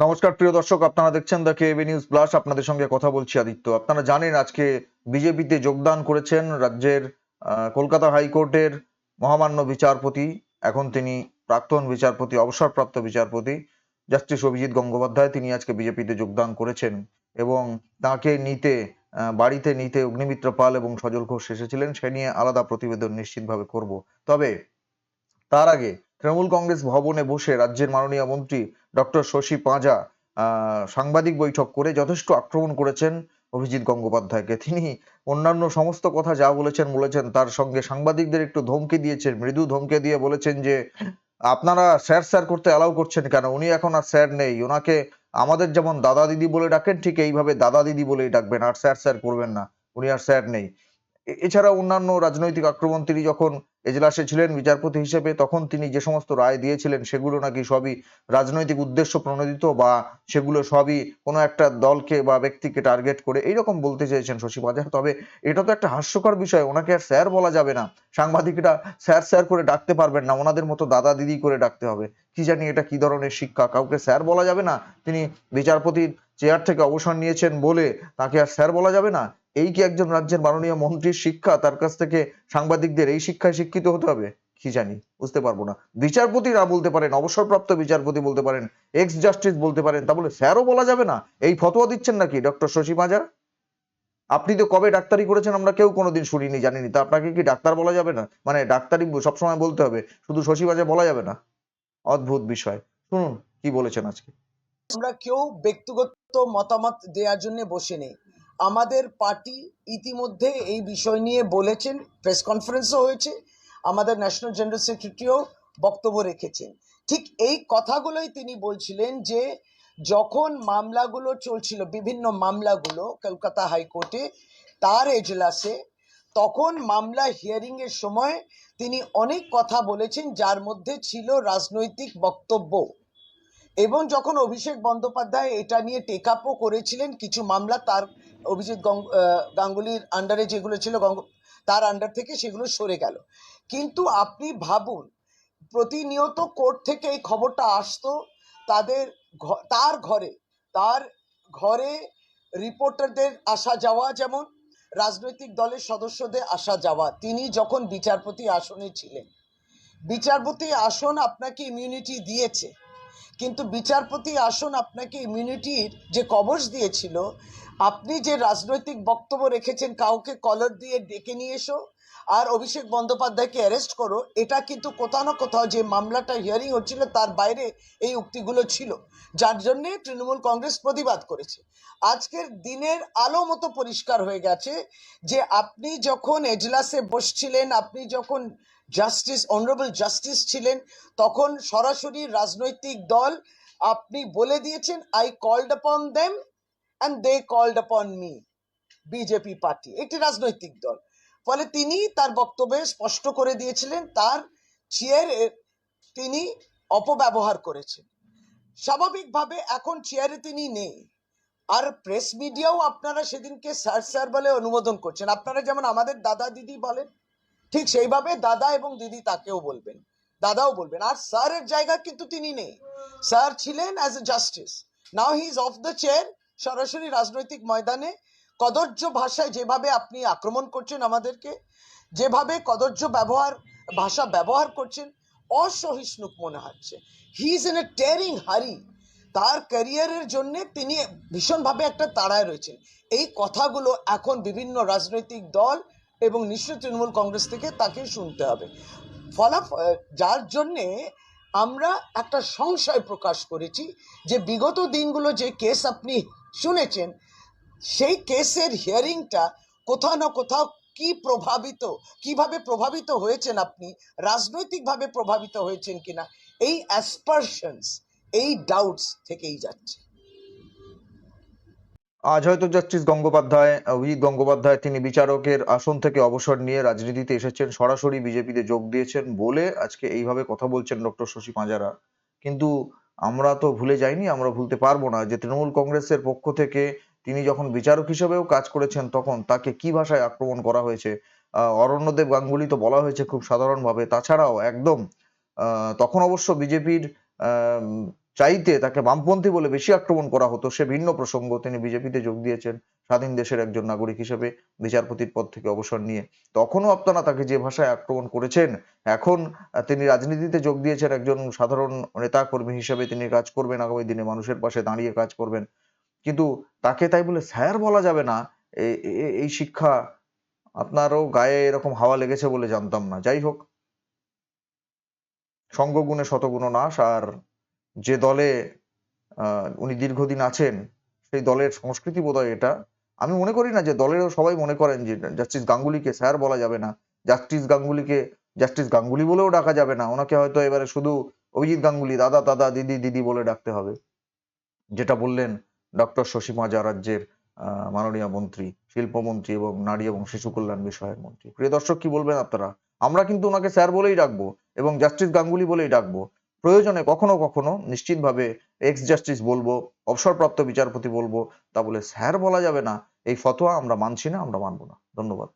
নমস্কার, প্রিয় দর্শক, আপনারা দেখছেন দ্য কেবি নিউজ প্লাস আপনাদের সঙ্গে কথা বলছি আদিত্য। আপনারা জানেন, আজকে বিজেপিতে যোগদান করেছেন রাজ্যের কলকাতা হাইকোর্টের মহামান্য বিচারপতি, এখন তিনি প্রাক্তন বিচারপতি, অবসরপ্রাপ্ত বিচারপতি, জাস্টিস অভিজিৎ গঙ্গোপাধ্যায়। তিনি আজকে বিজেপিতে যোগদান করেছেন এবং তাকে নিতে বাড়িতে নিতে অগ্নিমিত্র পাল এবং সজল ঘোষ এসেছিলেন। সে নিয়ে আলাদা প্রতিবেদন নিশ্চিতভাবে করব। তবে তার আগে তৃণমূল কংগ্রেস ভবনে বসে রাজ্যের মাননীয় মন্ত্রী ডক্টর শশী পাঁজা সাংবাদিক বৈঠক করে যথেষ্ট আক্রমণ করেছেন অভিজিৎ গঙ্গোপাধ্যায়কে। তিনি অন্যান্য সমস্ত কথা যা বলেছেন বলেছেন, তার সঙ্গে সাংবাদিকদের একটু ধমকি দিয়েছেন, মৃদু ধমকে দিয়ে বলেছেন যে, আপনারা স্যার স্যার করতে অ্যালাউ করছেন কেন? উনি এখন আর স্যার নেই। ওনাকে আমাদের যেমন দাদা দিদি বলে ডাকেন, ঠিক এইভাবে দাদা দিদি বলেই ডাকবেন। আর স্যার স্যার করবেন না। উনি আর স্যার নেই। এছাড়া অন্যান্য রাজনৈতিক আক্রমণ তিনি যখন এজলাসে ছিলেন বিচারপতি হিসেবে, তখন তিনি যে সমস্ত রায় দিয়েছিলেন সেগুলো নাকি সবই রাজনৈতিক উদ্দেশ্য প্রণোদিত বা সেগুলো সবই কোনো একটা দলকে বা ব্যক্তিকে টার্গেট করে এইরকম বলতে চেয়েছেন শশী বাজার। তবে এটা তো একটা হাস্যকর বিষয়, ওনাকে আর স্যার বলা যাবে না। সাংবাদিকরা স্যার স্যার করে ডাকতে পারবেন না, ওনাদের মতো দাদা দিদি করে ডাকতে হবে। কি জানি এটা কি ধরনের শিক্ষা, কাউকে স্যার বলা যাবে না। তিনি বিচারপতির চেয়ার থেকে অবসর নিয়েছেন বলে তাকে আর স্যার বলা যাবে না? এই কি একজন রাজ্যের মাননীয় মন্ত্রীর শিক্ষা? তার কাছ থেকে সাংবাদিকদের এই শিক্ষায় শিক্ষিত হতে হবে? কি জানি, বুঝতে পারব না। বিচারপতি না বলতে পারেন, অবসরপ্রাপ্ত বিচারপতি বলতে পারেন এক্স জাস্টিস বলতে পারেন, তা বলে স্যারও বলা যাবে না? এই ফতোয়া দিচ্ছেন নাকি, ডক্টর শশী মাজা আপনি তো কবে ডাক্তারি করেছেন আমরা কেউ কোনোদিন শুনিনি, জানিনি। তা আপনাকে কি ডাক্তার বলা যাবে না? মানে ডাক্তারি সবসময় বলতে হবে, শুধু শশী মাজা বলা যাবে না? অদ্ভুত বিষয়। শুনুন, কি বলেছেন আজকে। আমরা কেউ ব্যক্তিগত মতামত দেওয়ার জন্য বসে নেই আমাদের পার্টি ইতিমধ্যে এই বিষয় নিয়ে বলেছেন, প্রেস কনফারেন্সও হয়েছে, আমাদের ন্যাশনাল জেনারেল সেক্রেটারিও বক্তব্য রেখেছেন। ঠিক এই কথাগুলোই তিনি বলছিলেন যে, যখন মামলাগুলো চলছিল, বিভিন্ন মামলাগুলো কলকাতা হাইকোর্টে, তার এজলাসে, তখন মামলা হিয়ারিং এর সময় তিনি অনেক কথা বলেছেন, যার মধ্যে ছিল রাজনৈতিক বক্তব্য। এবং যখন অভিষেক বন্দ্যোপাধ্যায় এটা নিয়ে টেক আপও করেছিলেন, কিছু মামলা তার অভিজিৎ গাঙ্গুলির আন্ডারে যেগুলো ছিল তার আন্ডার থেকে সেগুলো সরে গেল। কিন্তু আপনি ভাবুন, প্রতিনিয়ত কোর্ট থেকে এই খবরটা আসতো, তাদের তার ঘরে তার ঘরে রিপোর্টারদের আসা যাওয়া যেমন, রাজনৈতিক দলের সদস্যদের আসা যাওয়া, তিনি যখন বিচারপতি আসনে ছিলেন, বিচারপতি আসন আপনাকে ইমিউনিটি দিয়েছে। কিন্তু বিচারপতি আসন আপনাকে ইমিউনিটির যে কবচ দিয়েছিল, আপনি যে রাজনৈতিক বক্তব্য রেখেছেন, কাউকে কলার দিয়ে ডেকে নিয়ে এসো আর অভিষেক বন্দ্যোপাধ্যায়কে অ্যারেস্ট করো, এটা কিন্তু কোথাও না কোথাও যে মামলাটা হিয়ারিং হচ্ছিল তার বাইরে এই উক্তিগুলো ছিল। যার জন্যে তৃণমূল কংগ্রেস প্রতিবাদ করেছে। আজকের দিনের আলো মতো পরিষ্কার হয়ে গেছে যে আপনি যখন এজলাসে বসছিলেন, আপনি যখন জাস্টিস, অনারেবল জাস্টিস ছিলেন। তখন সরাসরি রাজনৈতিক দল আপনি বলে দিয়েছেন I called upon them and they called upon me BJP party একটি রাজনৈতিক দল। ফলে তিনি তার বক্তব্যে স্পষ্ট করে দিয়েছিলেন, তার চেয়ারের তিনি অপব্যবহার করেছেন। স্বাভাবিকভাবে এখন চেয়ারে তিনি নেই। আর প্রেস মিডিয়াও আপনারা সেদিনকে স্যার স্যার বলে অনুমোদন করছেন। আপনারা যেমন আমাদের দাদা দিদি বলেন ঠিক সেইভাবে দাদা এবং দিদি তাকেও বলবেন, দাদাও বলবেন। আর স্যারের জায়গা কিন্তু তিনি নেই। স্যার ছিলেন as a justice now he is off the chair সরাসরি রাজনৈতিক ময়দানে। কদর্য ভাষায় যেভাবে আপনি আক্রমণ করছেন আমাদেরকে, যেভাবে কদর্য ব্যবহার, ভাষা ব্যবহার করছেন, অসহিষ্ণুক মনে হচ্ছে। হি ইজ ইন এ টেরিং হারি তার ক্যারিয়ারের জন্য তিনি ভীষণভাবে একটা তাড়ায় রয়েছেন। এই কথাগুলো এখন বিভিন্ন রাজনৈতিক দল এবং নিশ্চয় তৃণমূল কংগ্রেস থেকে তাকে শুনতে হবে। ফলাফল যার জন্যে আমরা একটা সংশয় প্রকাশ করেছি যে বিগত দিনগুলো যে কেস আপনি শুনেছেন, সেই কেসের হিয়ারিংটা কোথাও না কোথাও কি প্রভাবিত, কীভাবে প্রভাবিত হয়েছেন আপনি, রাজনৈতিকভাবে প্রভাবিত হয়েছেন কিনা, এই অ্যাসপারশনস এই ডাউটস থেকেই যাচ্ছে। আজ হয়তো জাস্টিস গঙ্গোপাধ্যায় অভিজিৎ গঙ্গোপাধ্যায় তিনি বিচারকের আসন থেকে অবসর নিয়ে রাজনীতিতে এসেছেন, সরাসরি বিজেপিতে যোগ দিয়েছেন বলে আজকে এইভাবে কথা বলছেন ডক্টর শশী পাঁজারা। কিন্তু আমরা তো ভুলে যাইনি, আমরা ভুলতে পারব না যে তৃণমূল কংগ্রেসের পক্ষ থেকে তিনি যখন বিচারক হিসেবেও কাজ করেছেন তখন তাকে কি ভাষায় আক্রমণ করা হয়েছে? অরণ্যদেব গাঙ্গুলি তো বলা হয়েছে খুব সাধারণভাবে, তাছাড়াও একদম তখন অবশ্য বিজেপির চাইতে তাকে বামপন্থী বলে বেশি আক্রমণ করা হতো, সে ভিন্ন প্রসঙ্গ। তিনি বিজেপিতে যোগ দিয়েছেন স্বাধীন দেশের একজন নাগরিক হিসেবে বিচারপতির পদ থেকে অবসর নিয়ে। তখনও আপনারা তাকে যে ভাষায় আক্রমণ করেছেন, এখন তিনি রাজনীতিতে যোগ দিয়েছেন একজন সাধারণ নেতা কর্মী হিসেবে। তিনি কাজ করবেন আগামী দিনে, মানুষের পাশে দাঁড়িয়ে কাজ করবেন। কিন্তু তাকে তাই বলে স্যার বলা যাবে না এই শিক্ষা আপনারও গায়ে এরকম হাওয়া লেগেছে বলে জানতাম না। যাই হোক, সঙ্গগুণে শতগুণ নাশ আর যে দলে উনি দীর্ঘদিন আছেন, সেই দলের সংস্কৃতি বোধহয় এটা। আমি মনে করি না যে দলেরও সবাই মনে করেন যে জাস্টিস গাঙ্গুলিকে স্যার বলা যাবে না, জাস্টিস গাঙ্গুলিকে জাস্টিস গাঙ্গুলি বলেও ডাকা যাবে না। ওনাকে হয়তো এবারে শুধু অভিজিৎ গাঙ্গুলি, দাদা দাদা, দিদি দিদি বলে ডাকতে হবে। যেটা বললেন ডক্টর শশী মাজা রাজ্যের মাননীয় মন্ত্রী, শিল্পমন্ত্রী এবং নারী এবং শিশু কল্যাণ বিষয়ের মন্ত্রী। প্রিয় দর্শক, কি বলবেন আপনারা? আমরা কিন্তু ওনাকে স্যার বলেই ডাকবো এবং জাস্টিস গাঙ্গুলি বলেই ডাকবো। প্রয়োজনে কখনো কখনো নিশ্চিতভাবে এক্স জাস্টিস বলব, অবসরপ্রাপ্ত বিচারপতি বলব, তা বলে স্যার বলা যাবে না। এই ফতোয়া আমরা মানছি না, আমরা মানবো না। ধন্যবাদ।